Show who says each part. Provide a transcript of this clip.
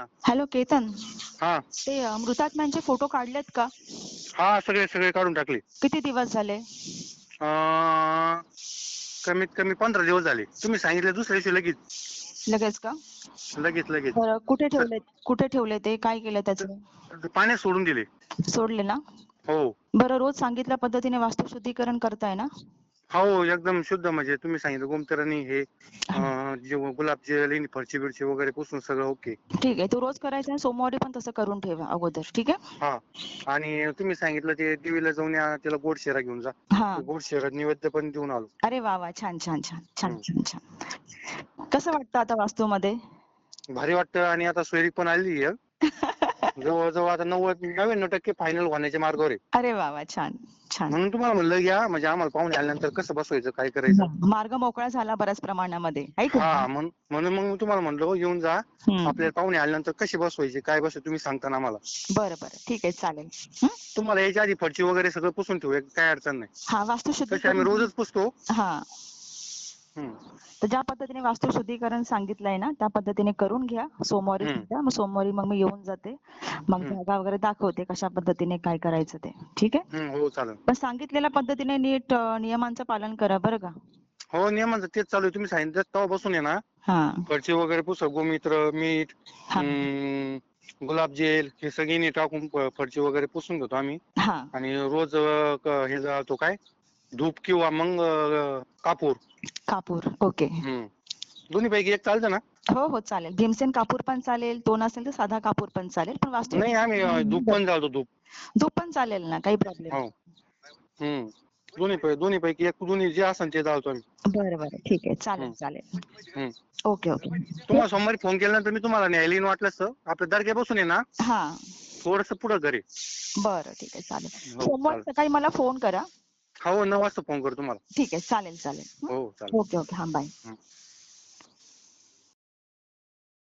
Speaker 1: ना.
Speaker 2: हॅलो केतन
Speaker 1: हा.
Speaker 2: ते अ, मृतात्म्यांचे फोटो काढलेत का?
Speaker 1: हा सगळे सगळे काढून टाकले.
Speaker 2: किती दिवस झाले?
Speaker 1: अं, कमीत कमी पंधरा दिवस झाले. तुम्ही सांगितले दुसऱ्या दिवशी लगेच.
Speaker 2: लगेच का?
Speaker 1: लगेच लगेच.
Speaker 2: बरं कुठे ठेवले कुठे ठेवले ते? काय केलं त्याचं?
Speaker 1: पाण्यात सोडून दिले.
Speaker 2: सोडले ना?
Speaker 1: हो.
Speaker 2: बरं रोज सांगितल्या पद्धतीने वास्तुशुद्धीकरण करताय ना?
Speaker 1: हो एकदम शुद्ध म्हणजे तुम्ही सांगितलं गोमतरानी हे अं, जे गुलाब जेल फरची बिरची वगैरे पुसून सगळं ओके.
Speaker 2: ठीक आहे तू रोज करायचं आणि सोमवारी पण तसं करून ठेवा अगोदर ठीक आहे?
Speaker 1: हा आणि तुम्ही सांगितलं ते देवीला जाऊन या त्याला गोड शिरा घेऊन जा.
Speaker 2: हा.
Speaker 1: गोड शिरा नैवेद्य पण देऊन आलो.
Speaker 2: अरे वा वा छान छान छान छान. छान छान. कसं वाटतं आता वास्तूमध्ये?
Speaker 1: भारी वाटतं आणि आता सोयरी पण आली आहे. जवळजवळ आता नव्वद नव्याण्णव टक्के फायनल होण्याच्या मार्गावर आहे.
Speaker 2: अरे वा वा छान. छान
Speaker 1: म्हणून तुम्हाला म्हणलं या म्हणजे आम्हाला पाहुणे आल्यानंतर कसं बसवायचं काय करायचं
Speaker 2: मार्ग मोकळा झाला बऱ्याच प्रमाणामध्ये आहे का?
Speaker 1: हा म्हण- म्हणून मग मी तुम्हाला म्हणलो येऊन जा
Speaker 2: हम्म.
Speaker 1: आपल्या पाहुणे आल्यानंतर कशी बसवायची काय बस तुम्ही सांगता ना आम्हाला
Speaker 2: बरं बरं ठीक आहे चालेल हं?
Speaker 1: तुम्हाला याच्या आधी फरची वगैरे सगळं पुसून ठेवू एक काय अडचण नाही
Speaker 2: हा वास्तुशुद्धी
Speaker 1: तशी आम्ही रोजच पुसतो
Speaker 2: हा. तर ज्या पद्धतीने वास्तुशुद्धीकरण सांगितलंय ना त्या पद्धतीने करून घ्या. सोमवारी. सुद्धा मग सोमवारी मग मी येऊन जाते. मग. जागा वगैरे दाखवते कशा पद्धतीने काय करायचं ते. ठीक आहे?
Speaker 1: हम्म, हो
Speaker 2: पण सांगितलेल्या पद्धतीने नीट नियमांचं पालन करा बरं का.
Speaker 1: हो नियमांचं तेच चालू आहे. तुम्ही सांगितलं तेव्हा बसून आहे ना.
Speaker 2: हा.
Speaker 1: फरची वगैरे पुस गोमित्र मीठ गुलाब जेल हे सगळे नीट टाकून फरची वगैरे पुसून घेतो आम्ही. आणि रोज हे जातो काय? धूप किंवा मग अं, कापूर.
Speaker 2: कापूर ओके.
Speaker 1: दोन्ही पैकी एक चालतं ना?
Speaker 2: हो हो चालेल. भीमसेन कापूर पण चालेल तो नसेल तर साधा कापूर पण चालेल पण वास्तू
Speaker 1: नाही आम्ही अं, धूप पण चालतो धूप.
Speaker 2: धूप पण चालेल ना काही प्रॉब्लेम
Speaker 1: हो. हम्म. दोन्ही पै- दोन्ही पैकी एक दोन्ही जे असेल ते चालतो आम्ही.
Speaker 2: बरं बरं ठीक आहे. चालेल. चालेल.
Speaker 1: हम्म.
Speaker 2: Okay okay.
Speaker 1: तुम्हाला सोमवारी फोन केल्यानंतर मी तुम्हाला न्यायला येईन वाटलंच तर आपल्या दर्ग्या बसून आहे ना.
Speaker 2: हा.
Speaker 1: थोडस पुढं घरी.
Speaker 2: बरं ठीक आहे चालेल.
Speaker 1: हो,
Speaker 2: सोमवार
Speaker 1: चालेल.
Speaker 2: सकाळी मला फोन करा.
Speaker 1: हो नऊ वाजता फोन करतो तुम्हाला
Speaker 2: ठीक आहे चालेल चालेल हं?
Speaker 1: चालेल
Speaker 2: ओके ओके हा बाय.